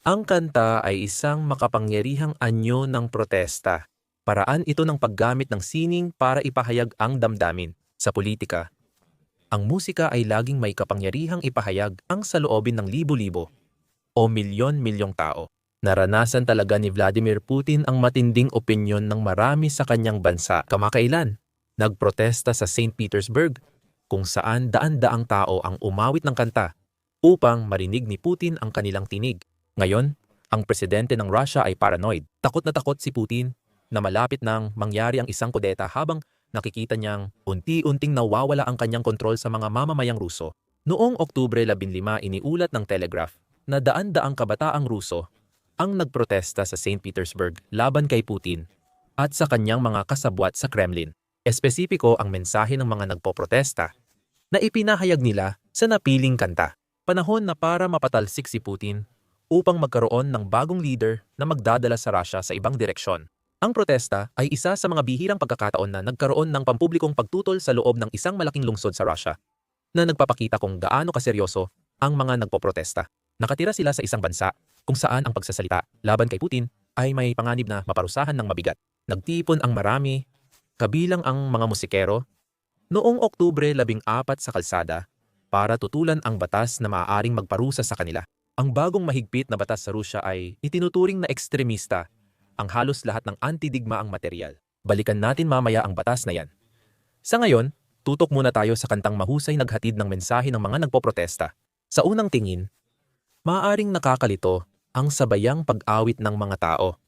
Ang kanta ay isang makapangyarihang anyo ng protesta. Paraan ito ng paggamit ng sining para ipahayag ang damdamin. Sa politika, ang musika ay laging may kapangyarihang ipahayag ang saloobin ng libo-libo o milyon-milyong tao. Naranasan talaga ni Vladimir Putin ang matinding opinyon ng marami sa kanyang bansa. Kamakailan, nagprotesta sa St. Petersburg kung saan daan-daang tao ang umawit ng kanta upang marinig ni Putin ang kanilang tinig. Ngayon, ang presidente ng Russia ay paranoid. Takot na takot si Putin na malapit nang mangyari ang isang kudeta habang nakikita niyang unti-unting nawawala ang kanyang kontrol sa mga mamamayang Ruso. Noong Oktubre 15 iniulat ng Telegraph na daan-daang kabataang Ruso ang nagprotesta sa St. Petersburg laban kay Putin at sa kanyang mga kasabwat sa Kremlin. Espesipiko ang mensahe ng mga nagpoprotesta na ipinahayag nila sa napiling kanta. Panahon na para mapatalsik si Putin upang magkaroon ng bagong leader na magdadala sa Russia sa ibang direksyon. Ang protesta ay isa sa mga bihirang pagkakataon na nagkaroon ng pampublikong pagtutol sa loob ng isang malaking lungsod sa Russia na nagpapakita kung gaano kaseryoso ang mga nagpoprotesta. Nakatira sila sa isang bansa kung saan ang pagsasalita laban kay Putin ay may panganib na maparusahan ng mabigat. Nagtipon ang marami, kabilang ang mga musikero, noong Oktubre 14 sa kalsada para tutulan ang batas na maaaring magparusa sa kanila. Ang bagong mahigpit na batas sa Rusya ay itinuturing na ekstremista ang halos lahat ng antidigmaang material. Balikan natin mamaya ang batas na yan. Sa ngayon, tutok muna tayo sa kantang mahusay naghatid ng mensahe ng mga nagpoprotesta. Sa unang tingin, maaaring nakakalito ang sabayang pag-awit ng mga tao.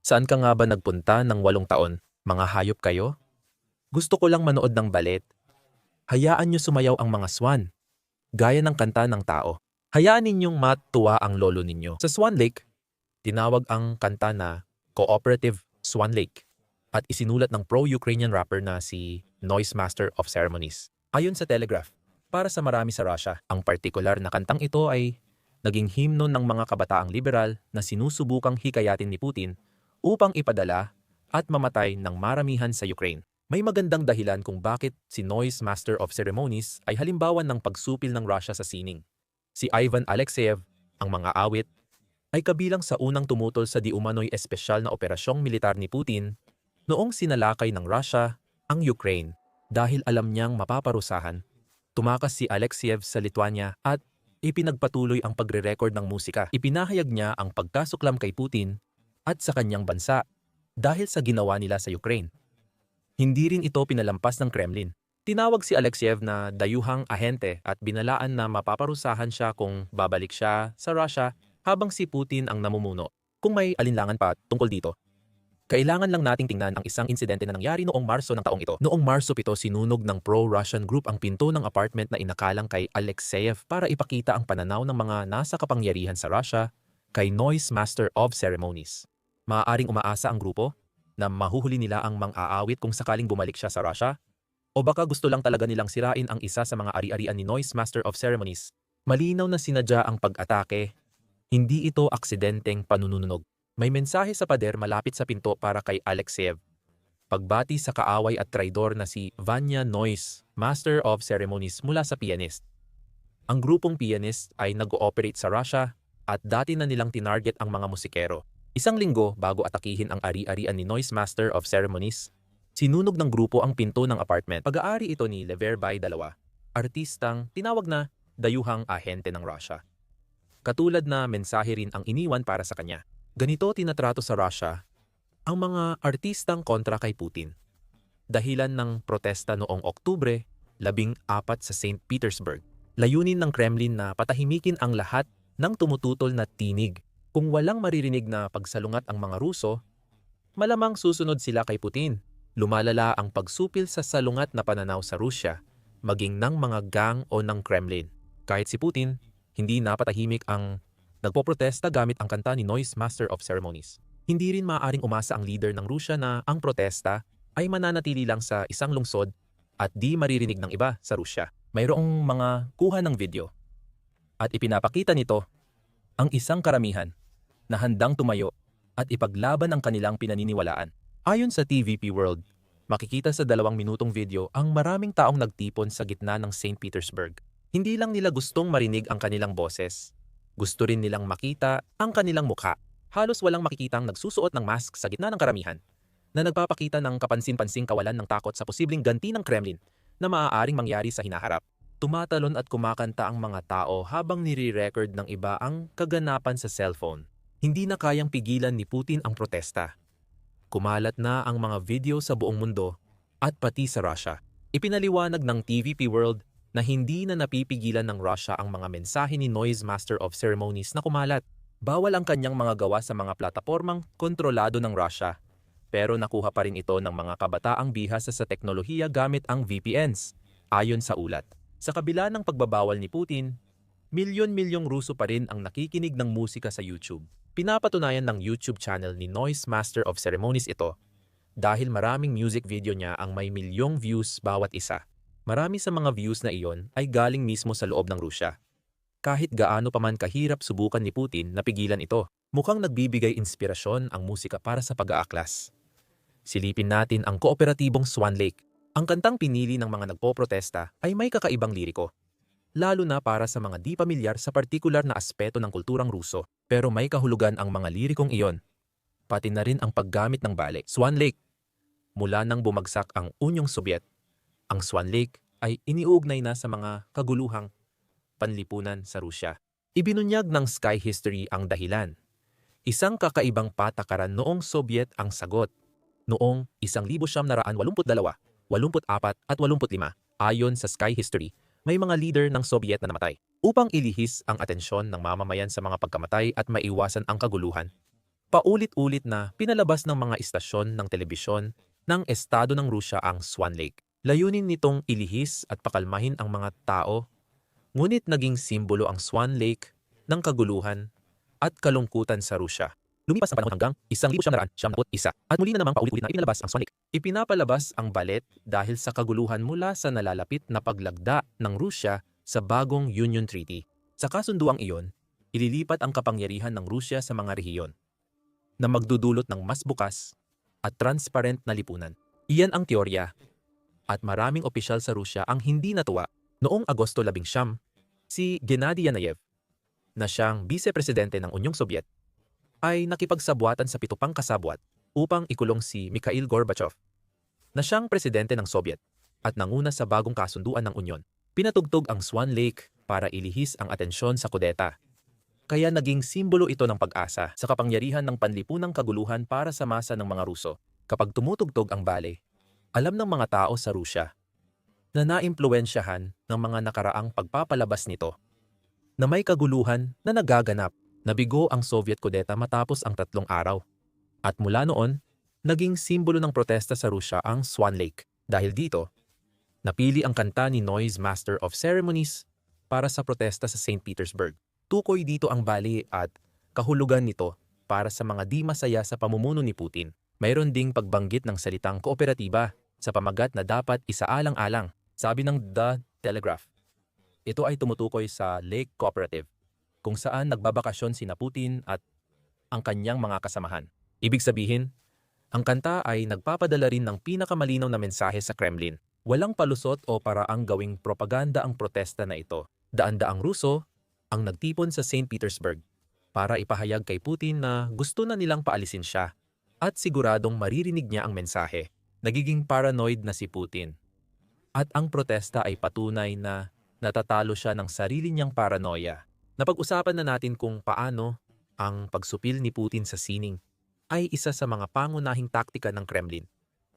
Saan ka nga ba nagpunta ng walong taon? Mga hayop kayo? Gusto ko lang manood ng balet. Hayaan nyo sumayaw ang mga swan. Gaya ng kanta ng tao. Hayaan ninyong matuwa ang lolo ninyo. Sa Swan Lake, tinawag ang kanta na Cooperative Swan Lake at isinulat ng pro-Ukrainian rapper na si Noise Master of Ceremonies. Ayon sa Telegraph, para sa marami sa Russia, ang partikular na kantang ito ay naging himno ng mga kabataang liberal na sinusubukang hikayatin ni Putin upang ipadala at mamatay ng maramihan sa Ukraine. May magandang dahilan kung bakit si Noise Master of Ceremonies ay halimbawa ng pagsupil ng Russia sa sining. Si Ivan Alexeyev, ang mga awit, ay kabilang sa unang tumutol sa di umano'y espesyal na operasyong militar ni Putin noong sinalakay ng Russia ang Ukraine dahil alam niyang mapaparusahan. Tumakas si Alexeyev sa Lithuania at ipinagpatuloy ang pagre-record ng musika. Ipinahayag niya ang pagkasuklam kay Putin at sa kanyang bansa dahil sa ginawa nila sa Ukraine. Hindi rin ito pinalampas ng Kremlin. Tinawag si Alexeyev na dayuhang ahente at binalaan na mapaparusahan siya kung babalik siya sa Russia habang si Putin ang namumuno. Kung may alinlangan pa tungkol dito, kailangan lang nating tingnan ang isang insidente na nangyari noong Marso ng taong ito. Noong Marso 7, sinunog ng pro-Russian group ang pinto ng apartment na inakalang kay Alexeyev para ipakita ang pananaw ng mga nasa kapangyarihan sa Russia kay Noise Master of Ceremonies. Maaaring umaasa ang grupo na mahuhuli nila ang mang-aawit kung sakaling bumalik siya sa Russia o baka gusto lang talaga nilang sirain ang isa sa mga ari-arian ni Noise Master of Ceremonies. Malinaw na sinadya ang pag-atake. Hindi ito aksidenteng panununog. May mensahe sa pader malapit sa pinto para kay Alexeyev. Pagbati sa kaaway at traidor na si Vanya Noise, Master of Ceremonies mula sa pianist. Ang grupong pianist ay nag-ooperate sa Russia at dati na nilang tinarget ang mga musikero. Isang linggo bago atakihin ang ari-arian ni Noise Master of Ceremonies, Sinunog ng grupo ang pinto ng apartment. Pag-aari ito ni Leverbay II, artistang tinawag na dayuhang ahente ng Russia. Katulad na mensahe rin ang iniwan para sa kanya. Ganito tinatrato sa Russia ang mga artistang kontra kay Putin. Dahilan ng protesta noong Oktubre, labing apat sa St. Petersburg. Layunin ng Kremlin na patahimikin ang lahat ng tumututol na tinig. Kung walang maririnig na pagsalungat ang mga Ruso, malamang susunod sila kay Putin lumalala ang pagsupil sa salungat na pananaw sa Rusya, maging ng mga gang o ng Kremlin. Kahit si Putin, hindi napatahimik ang nagpoprotesta gamit ang kanta ni Noise Master of Ceremonies. Hindi rin maaaring umasa ang leader ng Rusya na ang protesta ay mananatili lang sa isang lungsod at di maririnig ng iba sa Rusya. Mayroong mga kuha ng video at ipinapakita nito ang isang karamihan na handang tumayo at ipaglaban ang kanilang pinaniniwalaan. Ayon sa TVP World, makikita sa dalawang minutong video ang maraming taong nagtipon sa gitna ng St. Petersburg. Hindi lang nila gustong marinig ang kanilang boses. Gusto rin nilang makita ang kanilang mukha. Halos walang makikitang nagsusuot ng mask sa gitna ng karamihan na nagpapakita ng kapansin-pansing kawalan ng takot sa posibleng ganti ng Kremlin na maaaring mangyari sa hinaharap. Tumatalon at kumakanta ang mga tao habang nire-record ng iba ang kaganapan sa cellphone. Hindi na kayang pigilan ni Putin ang protesta. Kumalat na ang mga video sa buong mundo at pati sa Russia. Ipinaliwanag ng TVP World na hindi na napipigilan ng Russia ang mga mensahe ni Noise Master of Ceremonies na kumalat. Bawal ang kanyang mga gawa sa mga platapormang kontrolado ng Russia. Pero nakuha pa rin ito ng mga kabataang bihasa sa teknolohiya gamit ang VPNs, ayon sa ulat. Sa kabila ng pagbabawal ni Putin, milyon-milyong Ruso pa rin ang nakikinig ng musika sa YouTube. Pinapatunayan ng YouTube channel ni Noise Master of Ceremonies ito dahil maraming music video niya ang may milyong views bawat isa. Marami sa mga views na iyon ay galing mismo sa loob ng Rusya. Kahit gaano pa man kahirap subukan ni Putin na pigilan ito, mukhang nagbibigay inspirasyon ang musika para sa pag-aaklas. Silipin natin ang kooperatibong Swan Lake. Ang kantang pinili ng mga nagpoprotesta ay may kakaibang liriko. Lalo na para sa mga di pamilyar sa partikular na aspeto ng kulturang Ruso. Pero may kahulugan ang mga lirikong iyon. Pati na rin ang paggamit ng bale. Swan Lake. Mula nang bumagsak ang Unyong Sobyet, ang Swan Lake ay iniuugnay na sa mga kaguluhang panlipunan sa Rusya. Ibinunyag ng Sky History ang dahilan. Isang kakaibang patakaran noong Soviet ang sagot. Noong 1982, 84 at 85, ayon sa Sky History, may mga leader ng Soviet na namatay. Upang ilihis ang atensyon ng mamamayan sa mga pagkamatay at maiwasan ang kaguluhan, paulit-ulit na pinalabas ng mga istasyon ng telebisyon ng estado ng Rusya ang Swan Lake. Layunin nitong ilihis at pakalmahin ang mga tao, ngunit naging simbolo ang Swan Lake ng kaguluhan at kalungkutan sa Rusya. Lumipas ang panahon hanggang 1971 at muli na namang paulit-ulit na ipinalabas ang Lake. Ipinapalabas ang balet dahil sa kaguluhan mula sa nalalapit na paglagda ng Rusya sa bagong Union Treaty. Sa kasunduang iyon, ililipat ang kapangyarihan ng Rusya sa mga rehiyon na magdudulot ng mas bukas at transparent na lipunan. Iyan ang teorya at maraming opisyal sa Rusya ang hindi natuwa noong Agosto 11 si Gennady Yanayev na siyang vice-presidente ng Unyong Sobyet ay nakipagsabwatan sa pitupang kasabwat upang ikulong si Mikhail Gorbachev na siyang presidente ng Soviet at nanguna sa bagong kasunduan ng Unyon. Pinatugtog ang Swan Lake para ilihis ang atensyon sa kudeta. Kaya naging simbolo ito ng pag-asa sa kapangyarihan ng panlipunang kaguluhan para sa masa ng mga Ruso. Kapag tumutugtog ang bale, alam ng mga tao sa Rusya na naimpluensyahan ng mga nakaraang pagpapalabas nito na may kaguluhan na nagaganap Nabigo ang Soviet kudeta matapos ang tatlong araw. At mula noon, naging simbolo ng protesta sa Rusya ang Swan Lake. Dahil dito, napili ang kanta ni Noise Master of Ceremonies para sa protesta sa St. Petersburg. Tukoy dito ang bali at kahulugan nito para sa mga di masaya sa pamumuno ni Putin. Mayroon ding pagbanggit ng salitang kooperatiba sa pamagat na dapat isaalang-alang, sabi ng The Telegraph. Ito ay tumutukoy sa Lake Cooperative kung saan nagbabakasyon si Putin at ang kanyang mga kasamahan. Ibig sabihin, ang kanta ay nagpapadala rin ng pinakamalinaw na mensahe sa Kremlin. Walang palusot o paraang gawing propaganda ang protesta na ito. Daan-daang Ruso ang nagtipon sa St. Petersburg para ipahayag kay Putin na gusto na nilang paalisin siya at siguradong maririnig niya ang mensahe. Nagiging paranoid na si Putin. At ang protesta ay patunay na natatalo siya ng sarili niyang paranoia Napag-usapan na natin kung paano ang pagsupil ni Putin sa sining ay isa sa mga pangunahing taktika ng Kremlin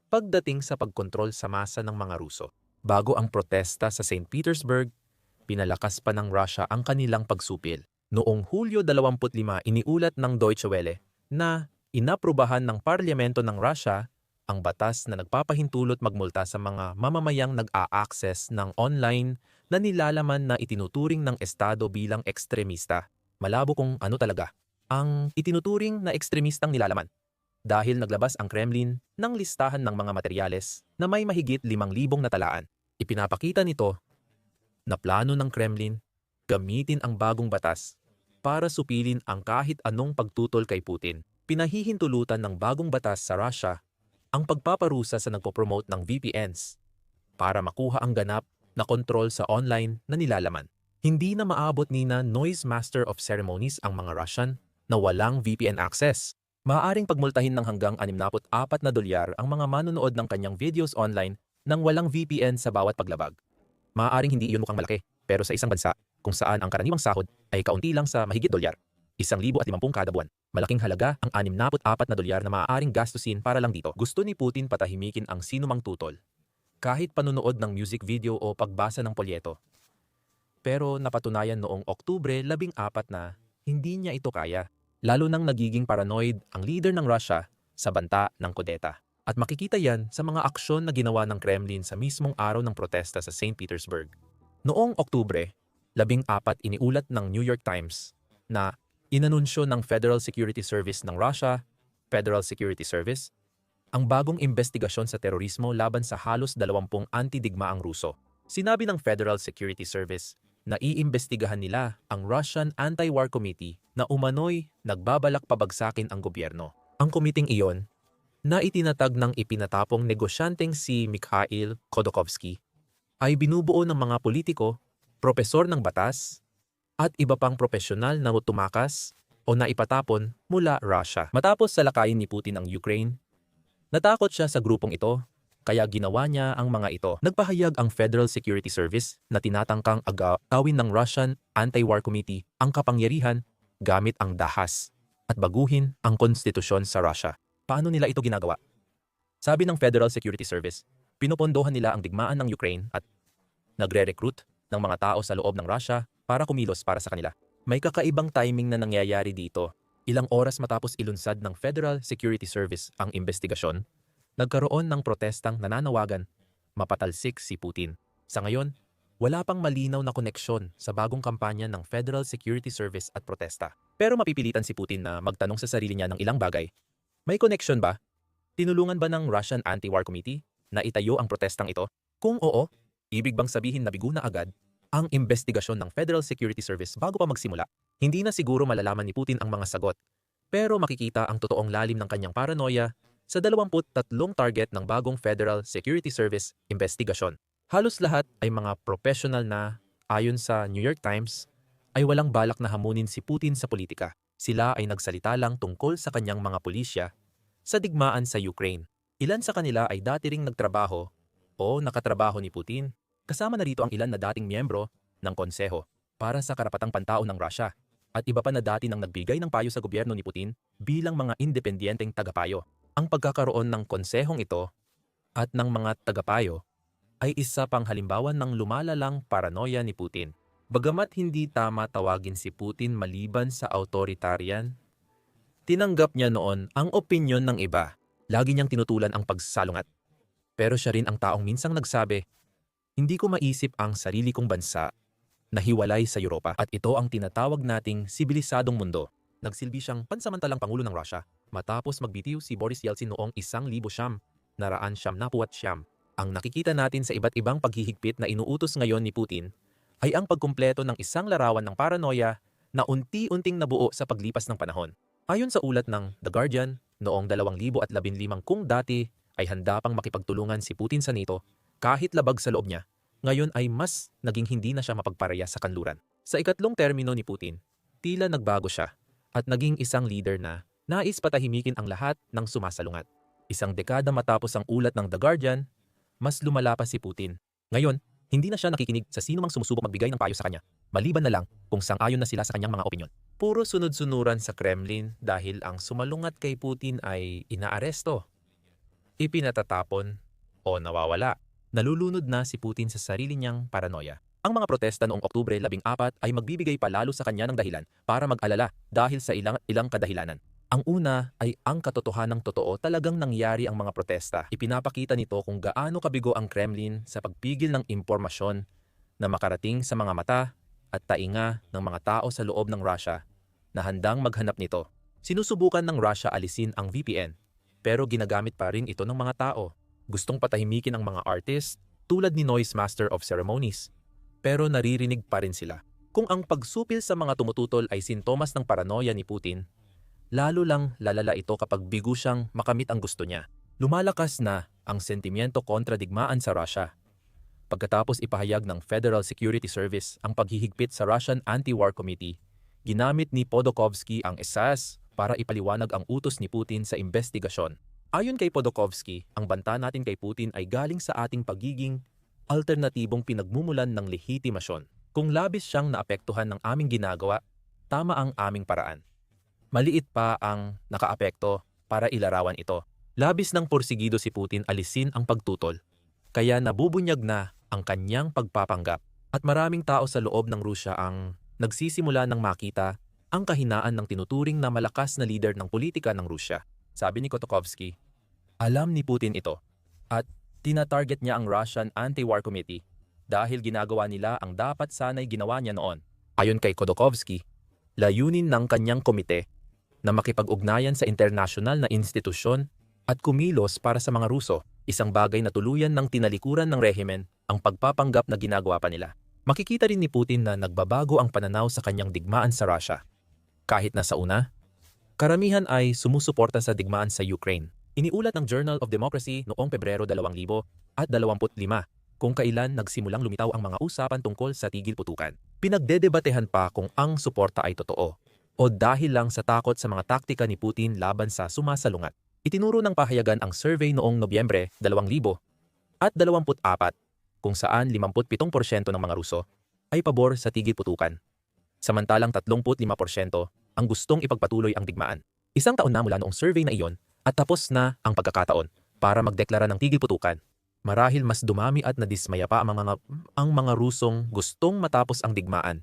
pagdating sa pagkontrol sa masa ng mga Ruso. Bago ang protesta sa St. Petersburg, pinalakas pa ng Russia ang kanilang pagsupil. Noong Hulyo 25 iniulat ng Deutsche Welle na inaprubahan ng parlamento ng Russia ang batas na nagpapahintulot magmulta sa mga mamamayang nag-a-access ng online na nilalaman na itinuturing ng Estado bilang ekstremista. Malabo kung ano talaga ang itinuturing na ekstremistang nilalaman dahil naglabas ang Kremlin ng listahan ng mga materyales na may mahigit 5,000 na talaan. Ipinapakita nito na plano ng Kremlin gamitin ang bagong batas para supilin ang kahit anong pagtutol kay Putin. Pinahihintulutan ng bagong batas sa Russia ang pagpaparusa sa nagpo-promote ng VPNs para makuha ang ganap na kontrol sa online na nilalaman. Hindi na maabot ni na Noise Master of Ceremonies ang mga Russian na walang VPN access. Maaaring pagmultahin ng hanggang 64 na dolyar ang mga manonood ng kanyang videos online nang walang VPN sa bawat paglabag. Maaaring hindi iyon mukhang malaki, pero sa isang bansa kung saan ang karaniwang sahod ay kaunti lang sa mahigit dolyar, 1,050 kada buwan, malaking halaga ang 64 na dolyar na maaaring gastusin para lang dito. Gusto ni Putin patahimikin ang sinumang tutol, kahit panunood ng music video o pagbasa ng polyeto. Pero napatunayan noong Oktubre 14 na hindi niya ito kaya, lalo nang nagiging paranoid ang leader ng Russia sa banta ng kudeta. At makikita yan sa mga aksyon na ginawa ng Kremlin sa mismong araw ng protesta sa St. Petersburg. Noong Oktubre, labing apat iniulat ng New York Times na inanunsyo ng Federal Security Service ng Russia, Federal Security Service, ang bagong investigasyon sa terorismo laban sa halos 20 anti-digmaang Ruso. Sinabi ng Federal Security Service na iimbestigahan nila ang Russian Anti-War Committee na umano'y nagbabalak pabagsakin ang gobyerno. Ang komiting iyon na itinatag ng ipinatapong negosyanteng si Mikhail Khodorkovsky ay binubuo ng mga politiko, propesor ng batas, at iba pang profesional na tumakas o naipatapon mula Russia. Matapos salakayin ni Putin ang Ukraine, natakot siya sa grupong ito kaya ginawa niya ang mga ito. Nagpahayag ang Federal Security Service na tinatangkang agawin ng Russian Anti-War Committee ang kapangyarihan gamit ang dahas at baguhin ang konstitusyon sa Russia. Paano nila ito ginagawa? Sabi ng Federal Security Service, pinupondohan nila ang digmaan ng Ukraine at nagre-recruit ng mga tao sa loob ng Russia para kumilos para sa kanila. May kakaibang timing na nangyayari dito. Ilang oras matapos ilunsad ng Federal Security Service ang investigasyon, nagkaroon ng protestang nananawagan mapatalsik si Putin. Sa ngayon, wala pang malinaw na koneksyon sa bagong kampanya ng Federal Security Service at protesta. Pero mapipilitan si Putin na magtanong sa sarili niya ng ilang bagay. May connection ba? Tinulungan ba ng Russian Anti-War Committee na itayo ang protestang ito? Kung oo, ibig bang sabihin na bigo na agad ang investigasyon ng Federal Security Service bago pa magsimula? Hindi na siguro malalaman ni Putin ang mga sagot, pero makikita ang totoong lalim ng kanyang paranoia sa 23 target ng bagong Federal Security Service investigasyon. Halos lahat ay mga professional na, ayon sa New York Times, ay walang balak na hamunin si Putin sa politika. Sila ay nagsalita lang tungkol sa kanyang mga pulisya sa digmaan sa Ukraine. Ilan sa kanila ay dati ring nagtrabaho o nakatrabaho ni Putin. Kasama na rito ang ilan na dating miyembro ng konseho para sa karapatang pantao ng Russia at iba pa na dati nang nagbigay ng payo sa gobyerno ni Putin bilang mga independenteng tagapayo. Ang pagkakaroon ng konsehong ito at ng mga tagapayo ay isa pang halimbawa ng lumalalang paranoia ni Putin. Bagamat hindi tama tawagin si Putin maliban sa authoritarian, tinanggap niya noon ang opinyon ng iba. Lagi niyang tinutulan ang pagsalungat. Pero siya rin ang taong minsang nagsabi, hindi ko maisip ang sarili kong bansa na hiwalay sa Europa at ito ang tinatawag nating sibilisadong mundo. Nagsilbi siyang pansamantalang Pangulo ng Russia matapos magbitiw si Boris Yeltsin noong isang libo siyam, naraan siyam na puwat siyam. Ang nakikita natin sa iba't ibang paghihigpit na inuutos ngayon ni Putin ay ang pagkumpleto ng isang larawan ng paranoia na unti-unting nabuo sa paglipas ng panahon. Ayon sa ulat ng The Guardian, noong 2015 kung dati ay handa pang makipagtulungan si Putin sa NATO kahit labag sa loob niya, ngayon ay mas naging hindi na siya mapagpareya sa kanluran. Sa ikatlong termino ni Putin, tila nagbago siya at naging isang leader na nais patahimikin ang lahat ng sumasalungat. Isang dekada matapos ang ulat ng The Guardian, mas lumala pa si Putin. Ngayon, hindi na siya nakikinig sa sino mang sumusubok magbigay ng payo sa kanya, maliban na lang kung sang-ayon na sila sa kanyang mga opinyon. Puro sunod-sunuran sa Kremlin dahil ang sumalungat kay Putin ay inaaresto, ipinatatapon o nawawala. Nalulunod na si Putin sa sarili niyang paranoia. Ang mga protesta noong Oktubre 14 ay magbibigay palalo sa kanya ng dahilan para mag-alala dahil sa ilang, ilang kadahilanan. Ang una ay ang katotohanang totoo talagang nangyari ang mga protesta. Ipinapakita nito kung gaano kabigo ang Kremlin sa pagpigil ng impormasyon na makarating sa mga mata at tainga ng mga tao sa loob ng Russia na handang maghanap nito. Sinusubukan ng Russia alisin ang VPN pero ginagamit pa rin ito ng mga tao. Gustong patahimikin ang mga artist tulad ni Noise Master of Ceremonies pero naririnig pa rin sila. Kung ang pagsupil sa mga tumututol ay sintomas ng paranoia ni Putin, lalo lang lalala ito kapag bigo siyang makamit ang gusto niya. Lumalakas na ang sentimiento kontra digmaan sa Russia. Pagkatapos ipahayag ng Federal Security Service ang paghihigpit sa Russian Anti-War Committee, ginamit ni Podokovsky ang SAS para ipaliwanag ang utos ni Putin sa investigasyon. Ayon kay Podokovsky, ang banta natin kay Putin ay galing sa ating pagiging alternatibong pinagmumulan ng lehitimasyon. Kung labis siyang naapektuhan ng aming ginagawa, tama ang aming paraan. Maliit pa ang nakaapekto para ilarawan ito. Labis ng porsigido si Putin alisin ang pagtutol. Kaya nabubunyag na ang kanyang pagpapanggap at maraming tao sa loob ng Rusya ang nagsisimula ng makita ang kahinaan ng tinuturing na malakas na leader ng politika ng Rusya. Sabi ni Kotokovsky, alam ni Putin ito at tinatarget niya ang Russian Anti-War Committee dahil ginagawa nila ang dapat sana'y ginawa niya noon. Ayon kay Kodokovsky, layunin ng kanyang komite na makipag-ugnayan sa internasyonal na institusyon at kumilos para sa mga Ruso, isang bagay na tuluyan ng tinalikuran ng rehimen ang pagpapanggap na ginagawa pa nila. Makikita rin ni Putin na nagbabago ang pananaw sa kanyang digmaan sa Russia. Kahit na sa una, karamihan ay sumusuporta sa digmaan sa Ukraine. Iniulat ng Journal of Democracy noong Pebrero 2025 kung kailan nagsimulang lumitaw ang mga usapan tungkol sa tigil putukan. Pinagdedebatehan pa kung ang suporta ay totoo o dahil lang sa takot sa mga taktika ni Putin laban sa sumasalungat. Itinuro ng pahayagan ang survey noong Nobyembre 2000 at 24 kung saan 57% ng mga Ruso ay pabor sa tigil putukan. Samantalang 35% ang gustong ipagpatuloy ang digmaan. Isang taon na mula noong survey na iyon at tapos na ang pagkakataon para magdeklara ng tigil putukan. Marahil mas dumami at nadismaya pa ang mga, ang mga Rusong gustong matapos ang digmaan.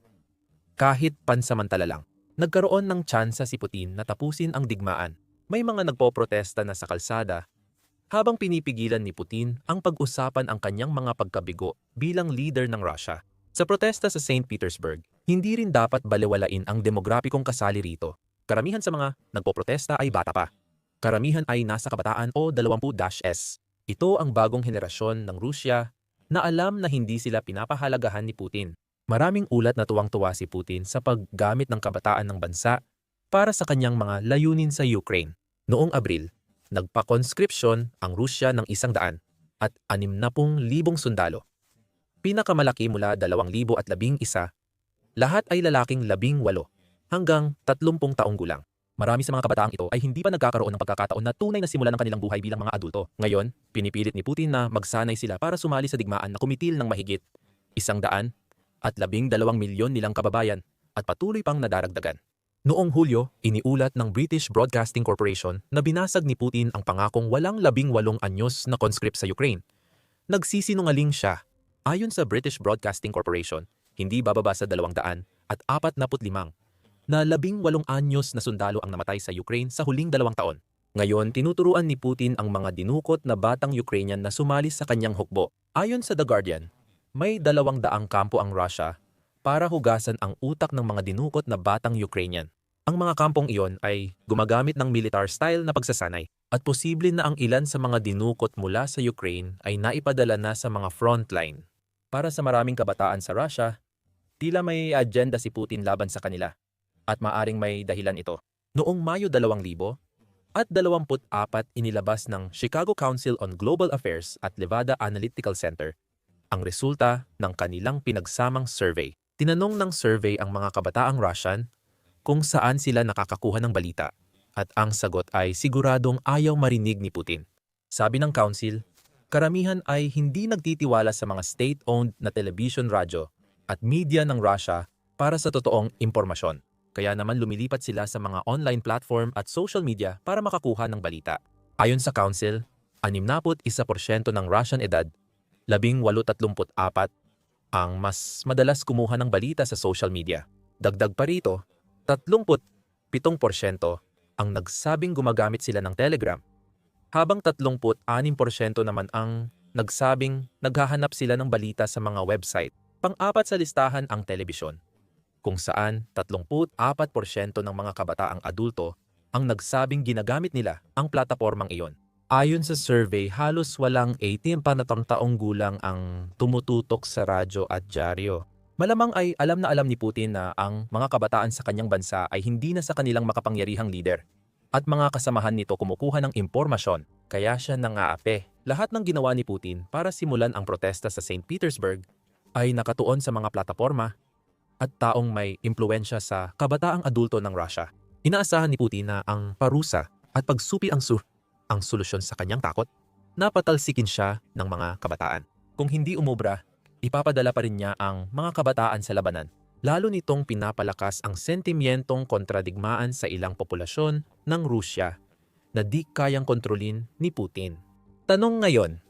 Kahit pansamantala lang, nagkaroon ng tsansa si Putin na tapusin ang digmaan. May mga nagpoprotesta na sa kalsada habang pinipigilan ni Putin ang pag-usapan ang kanyang mga pagkabigo bilang leader ng Russia. Sa protesta sa St. Petersburg, hindi rin dapat balewalain ang demograpikong kasali rito. Karamihan sa mga nagpoprotesta ay bata pa. Karamihan ay nasa kabataan o 20-S. Ito ang bagong henerasyon ng Rusya na alam na hindi sila pinapahalagahan ni Putin. Maraming ulat na tuwang-tuwa si Putin sa paggamit ng kabataan ng bansa para sa kanyang mga layunin sa Ukraine. Noong Abril, nagpa-conscription ang Rusya ng isang daan at 60,000 sundalo. Pinakamalaki mula 2011, lahat ay lalaking 18 hanggang 30 taong gulang. Marami sa mga kabataang ito ay hindi pa nagkakaroon ng pagkakataon na tunay na simulan ng kanilang buhay bilang mga adulto. Ngayon, pinipilit ni Putin na magsanay sila para sumali sa digmaan na kumitil ng mahigit isang daan at labing dalawang milyon nilang kababayan at patuloy pang nadaragdagan. Noong Hulyo, iniulat ng British Broadcasting Corporation na binasag ni Putin ang pangakong walang labing walong anyos na conscript sa Ukraine. Nagsisinungaling siya. Ayon sa British Broadcasting Corporation, hindi bababa sa dalawang daan at apat na putlimang na labing walong anyos na sundalo ang namatay sa Ukraine sa huling dalawang taon. Ngayon, tinuturuan ni Putin ang mga dinukot na batang Ukrainian na sumali sa kanyang hukbo. Ayon sa The Guardian, may dalawang daang kampo ang Russia para hugasan ang utak ng mga dinukot na batang Ukrainian. Ang mga kampong iyon ay gumagamit ng militar style na pagsasanay at posible na ang ilan sa mga dinukot mula sa Ukraine ay naipadala na sa mga frontline. Para sa maraming kabataan sa Russia, tila may agenda si Putin laban sa kanila at maaring may dahilan ito. Noong Mayo 2000 at 24 inilabas ng Chicago Council on Global Affairs at Levada Analytical Center ang resulta ng kanilang pinagsamang survey. Tinanong ng survey ang mga kabataang Russian kung saan sila nakakakuha ng balita at ang sagot ay siguradong ayaw marinig ni Putin. Sabi ng council, karamihan ay hindi nagtitiwala sa mga state-owned na television radyo at media ng Russia para sa totoong impormasyon. Kaya naman lumilipat sila sa mga online platform at social media para makakuha ng balita. Ayon sa council, 61% ng Russian edad, 1834 ang mas madalas kumuha ng balita sa social media. Dagdag pa rito, 37% ang nagsabing gumagamit sila ng Telegram, habang 36% naman ang nagsabing naghahanap sila ng balita sa mga website. Pang-apat sa listahan ang telebisyon kung saan 34% ng mga kabataang adulto ang nagsabing ginagamit nila ang platapormang iyon. Ayon sa survey, halos walang 18 pa na taong gulang ang tumututok sa radyo at dyaryo. Malamang ay alam na alam ni Putin na ang mga kabataan sa kanyang bansa ay hindi na sa kanilang makapangyarihang leader at mga kasamahan nito kumukuha ng impormasyon kaya siya nangaape Lahat ng ginawa ni Putin para simulan ang protesta sa St. Petersburg ay nakatuon sa mga plataforma at taong may impluensya sa kabataang adulto ng Russia. Inaasahan ni Putin na ang parusa at pagsupi ang sur ang solusyon sa kanyang takot. Napatalsikin siya ng mga kabataan. Kung hindi umubra, ipapadala pa rin niya ang mga kabataan sa labanan. Lalo nitong pinapalakas ang sentimientong kontradigmaan sa ilang populasyon ng Rusya na di kayang kontrolin ni Putin. Tanong ngayon,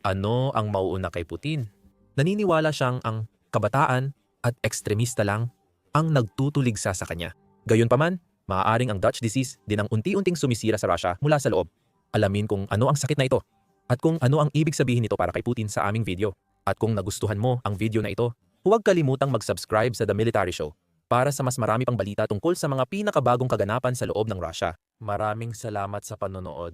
ano ang mauuna kay Putin? Naniniwala siyang ang kabataan at ekstremista lang ang nagtutuligsa sa kanya. Gayunpaman, maaaring ang Dutch disease din ang unti-unting sumisira sa Russia mula sa loob. Alamin kung ano ang sakit na ito at kung ano ang ibig sabihin nito para kay Putin sa aming video. At kung nagustuhan mo ang video na ito, huwag kalimutang mag-subscribe sa The Military Show para sa mas marami pang balita tungkol sa mga pinakabagong kaganapan sa loob ng Russia. Maraming salamat sa panonood.